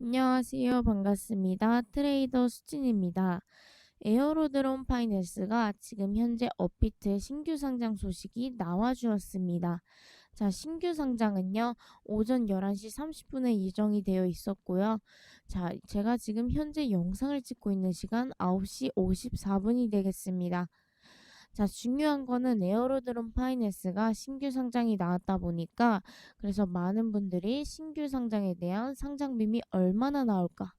안녕하세요. 반갑습니다. 트레이더 수진입니다. 에어로드론 파이낸스가 지금 현재 업비트의 신규 상장 소식이 나와 주었습니다. 자, 신규 상장은요, 오전 11시 30분에 예정이 되어 있었고요. 자, 제가 지금 현재 영상을 찍고 있는 시간 9시 54분이 되겠습니다. 자, 중요한 거는 에어로드론 파이낸스가 신규 상장이 나왔다 보니까 그래서 많은 분들이 신규 상장에 대한 상장빔이 얼마나 나올까?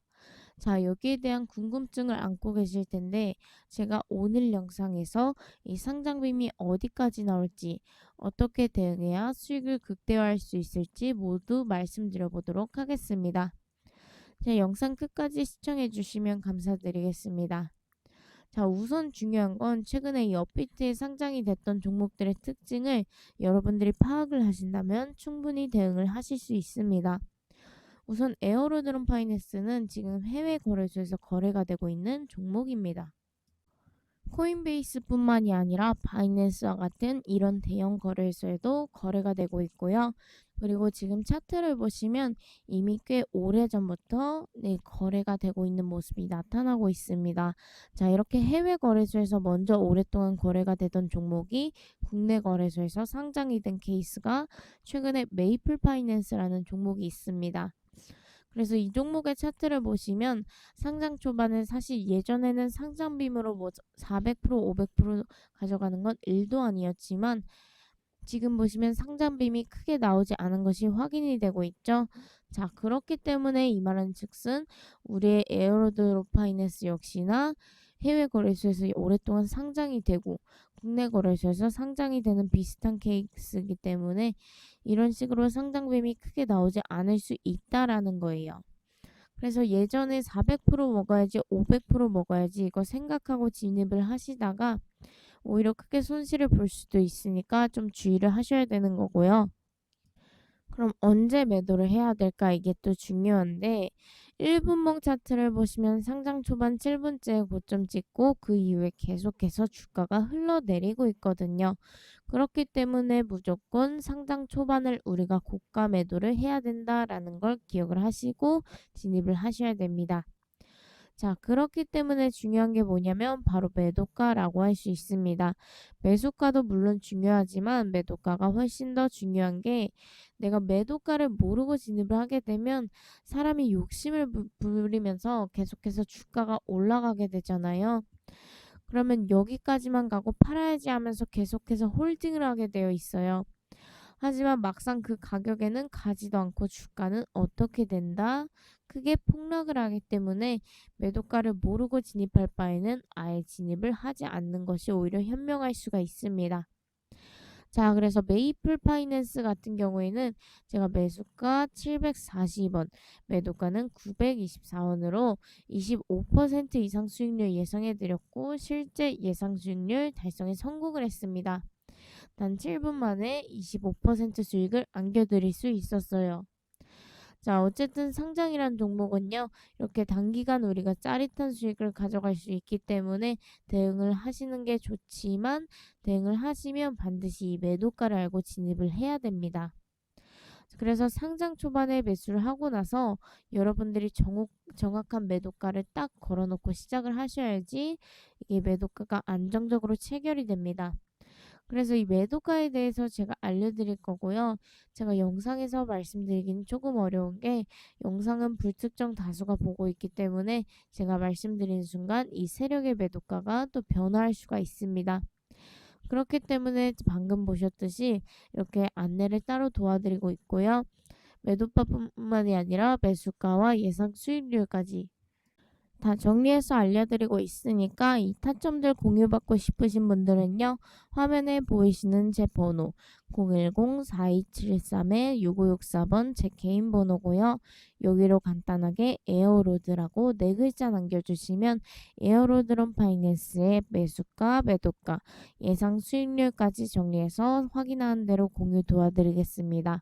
자, 여기에 대한 궁금증을 안고 계실 텐데 제가 오늘 영상에서 이 상장빔이 어디까지 나올지 어떻게 대응해야 수익을 극대화할 수 있을지 모두 말씀드려 보도록 하겠습니다. 제 영상 끝까지 시청해 주시면 감사드리겠습니다. 자, 우선 중요한 건 최근에 이 업비트에 상장이 됐던 종목들의 특징을 여러분들이 파악을 하신다면 충분히 대응을 하실 수 있습니다. 우선 에어로드론 파이낸스는 지금 해외 거래소에서 거래가 되고 있는 종목입니다. 코인베이스뿐만이 아니라 바이낸스와 같은 이런 대형 거래소에도 거래가 되고 있고요. 그리고 지금 차트를 보시면 이미 꽤 오래전부터 네, 거래가 되고 있는 모습이 나타나고 있습니다. 자, 이렇게 해외 거래소에서 먼저 오랫동안 거래가 되던 종목이 국내 거래소에서 상장이 된 케이스가 최근에 메이플 파이낸스라는 종목이 있습니다. 그래서 이 종목의 차트를 보시면 상장 초반에 사실 예전에는 상장빔으로 뭐 400%, 500% 가져가는 건 1도 아니었지만 지금 보시면 상장빔이 크게 나오지 않은 것이 확인이 되고 있죠. 자, 그렇기 때문에 이 말은 즉슨 우리의 에어로드 파이낸스 역시나 해외 거래소에서 오랫동안 상장이 되고 국내 거래소에서 상장이 되는 비슷한 케이스이기 때문에 이런 식으로 상장빔이 크게 나오지 않을 수 있다라는 거예요. 그래서 예전에 400% 먹어야지 500% 먹어야지 이거 생각하고 진입을 하시다가 오히려 크게 손실을 볼 수도 있으니까 좀 주의를 하셔야 되는 거고요. 그럼 언제 매도를 해야 될까 이게 또 중요한데 1분봉 차트를 보시면 상장 초반 7분째 고점 찍고 그 이후에 계속해서 주가가 흘러내리고 있거든요. 그렇기 때문에 무조건 상장 초반을 우리가 고가 매도를 해야 된다라는 걸 기억을 하시고 진입을 하셔야 됩니다. 자, 그렇기 때문에 중요한 게 뭐냐면 바로 매도가라고 할 수 있습니다. 매수가도 물론 중요하지만 매도가가 훨씬 더 중요한 게 내가 매도가를 모르고 진입을 하게 되면 사람이 욕심을 부리면서 계속해서 주가가 올라가게 되잖아요. 그러면 여기까지만 가고 팔아야지 하면서 계속해서 홀딩을 하게 되어 있어요. 하지만 막상 그 가격에는 가지도 않고 주가는 어떻게 된다? 크게 폭락을 하기 때문에 매도가를 모르고 진입할 바에는 아예 진입을 하지 않는 것이 오히려 현명할 수가 있습니다. 자, 그래서 메이플 파이낸스 같은 경우에는 제가 매수가 740원, 매도가는 924원으로 25% 이상 수익률 예상해 드렸고 실제 예상 수익률 달성에 성공을 했습니다. 단 7분 만에 25% 수익을 안겨드릴 수 있었어요. 자, 어쨌든 상장이란 종목은요, 이렇게 단기간 우리가 짜릿한 수익을 가져갈 수 있기 때문에 대응을 하시는 게 좋지만, 대응을 하시면 반드시 이 매도가를 알고 진입을 해야 됩니다. 그래서 상장 초반에 매수를 하고 나서 여러분들이 정옥, 정확한 매도가를 딱 걸어놓고 시작을 하셔야지 이게 매도가가 안정적으로 체결이 됩니다. 그래서 이 매도가에 대해서 제가 알려드릴 거고요. 제가 영상에서 말씀드리기는 조금 어려운 게 영상은 불특정 다수가 보고 있기 때문에 제가 말씀드리는 순간 이 세력의 매도가가 또 변화할 수가 있습니다. 그렇기 때문에 방금 보셨듯이 이렇게 안내를 따로 도와드리고 있고요. 매도가뿐만이 아니라 매수가와 예상 수익률까지 다 정리해서 알려드리고 있으니까 이 타점들 공유받고 싶으신 분들은요. 화면에 보이시는 제 번호 010-4273-6564번 제 개인 번호고요. 여기로 간단하게 에어로드라고 네 글자 남겨주시면 에어로드론 파이낸스의 매수가, 매도가, 예상 수익률까지 정리해서 확인하는 대로 공유 도와드리겠습니다.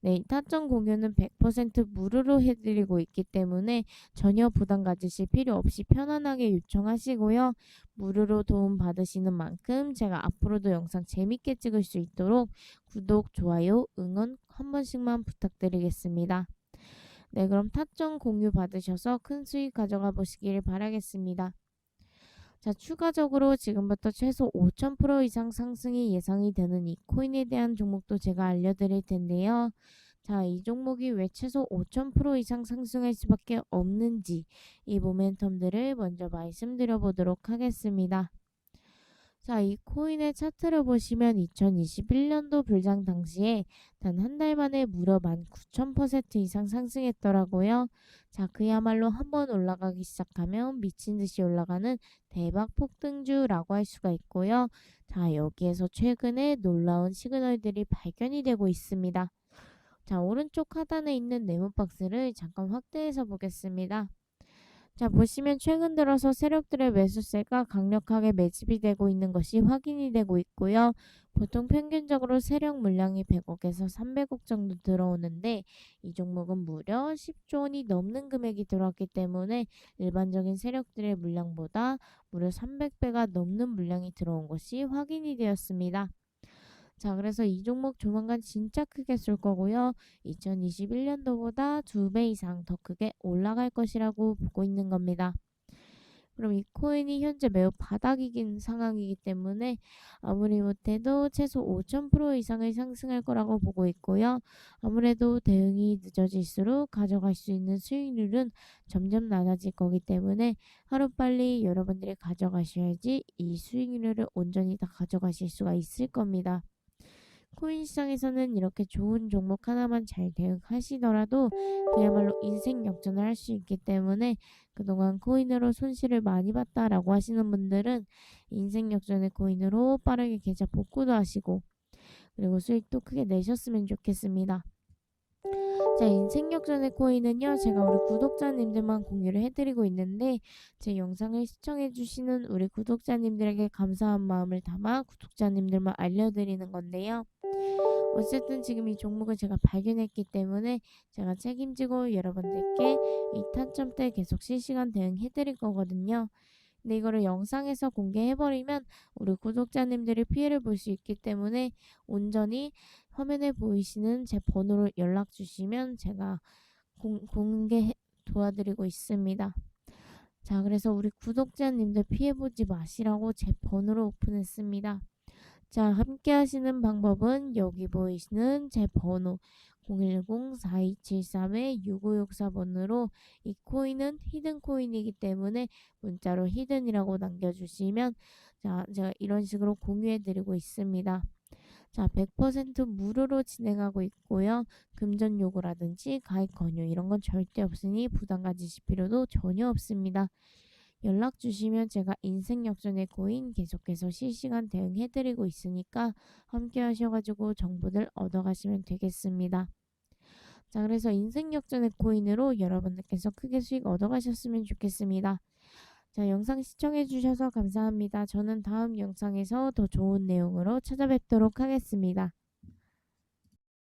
네, 타점 공유는 100% 무료로 해드리고 있기 때문에 전혀 부담 가지실 필요 없이 편안하게 요청하시고요. 무료로 도움 받으시는 만큼 제가 앞으로도 영상 재밌게 찍을 수 있도록 구독, 좋아요, 응원 한 번씩만 부탁드리겠습니다. 네, 그럼 타점 공유 받으셔서 큰 수익 가져가 보시길 바라겠습니다. 자, 추가적으로 지금부터 최소 5,000% 이상 상승이 예상이 되는 이 코인에 대한 종목도 제가 알려드릴 텐데요. 자, 이 종목이 왜 최소 5,000% 이상 상승할 수밖에 없는지 이 모멘텀들을 먼저 말씀드려 보도록 하겠습니다. 자, 이 코인의 차트를 보시면 2021년도 불장 당시에 단 한 달 만에 무려 19,000% 이상 상승했더라고요. 자, 그야말로 한번 올라가기 시작하면 미친 듯이 올라가는 대박 폭등주라고 할 수가 있고요. 자, 여기에서 최근에 놀라운 시그널들이 발견이 되고 있습니다. 자, 오른쪽 하단에 있는 네모 박스를 잠깐 확대해서 보겠습니다. 자, 보시면 최근 들어서 세력들의 매수세가 강력하게 매집이 되고 있는 것이 확인이 되고 있고요. 보통 평균적으로 세력 물량이 100억에서 300억 정도 들어오는데 이 종목은 무려 10조 원이 넘는 금액이 들어왔기 때문에 일반적인 세력들의 물량보다 무려 300배가 넘는 물량이 들어온 것이 확인이 되었습니다. 자, 그래서 이 종목 조만간 진짜 크게 쏠 거고요. 2021년도보다 두 배 이상 더 크게 올라갈 것이라고 보고 있는 겁니다. 그럼 이 코인이 현재 매우 바닥이긴 상황이기 때문에 아무리 못해도 최소 5,000% 이상을 상승할 거라고 보고 있고요. 아무래도 대응이 늦어질수록 가져갈 수 있는 수익률은 점점 낮아질 거기 때문에 하루빨리 여러분들이 가져가셔야지 이 수익률을 온전히 다 가져가실 수가 있을 겁니다. 코인 시장에서는 이렇게 좋은 종목 하나만 잘 대응하시더라도 그야말로 인생 역전을 할 수 있기 때문에 그동안 코인으로 손실을 많이 봤다라고 하시는 분들은 인생 역전의 코인으로 빠르게 계좌 복구도 하시고 그리고 수익도 크게 내셨으면 좋겠습니다. 자, 인생 역전의 코인은요, 제가 우리 구독자님들만 공유를 해드리고 있는데, 제 영상을 시청해주시는 우리 구독자님들에게 감사한 마음을 담아 구독자님들만 알려드리는 건데요. 어쨌든 지금 이 종목을 제가 발견했기 때문에 제가 책임지고 여러분들께 이 타점대 계속 실시간 대응해 드릴 거거든요. 근데 이거를 영상에서 공개해버리면 우리 구독자님들이 피해를 볼 수 있기 때문에 온전히 화면에 보이시는 제 번호로 연락 주시면 제가 공, 공개 도와드리고 있습니다. 자, 그래서 우리 구독자님들 피해보지 마시라고 제 번호로 오픈했습니다. 자, 함께 하시는 방법은 여기 보이시는 제 번호 010-4273-6564번으로 이 코인은 히든 코인이기 때문에 문자로 히든이라고 남겨주시면 자, 제가 이런 식으로 공유해 드리고 있습니다. 자, 100% 무료로 진행하고 있고요. 금전 요구라든지 가입 권유 이런 건 절대 없으니 부담 가지실 필요도 전혀 없습니다. 연락 주시면 제가 인생 역전의 코인 계속해서 실시간 대응해드리고 있으니까 함께 하셔가지고 정보들 얻어가시면 되겠습니다. 자, 그래서 인생 역전의 코인으로 여러분들께서 크게 수익 얻어가셨으면 좋겠습니다. 자, 영상 시청해주셔서 감사합니다. 저는 다음 영상에서 더 좋은 내용으로 찾아뵙도록 하겠습니다.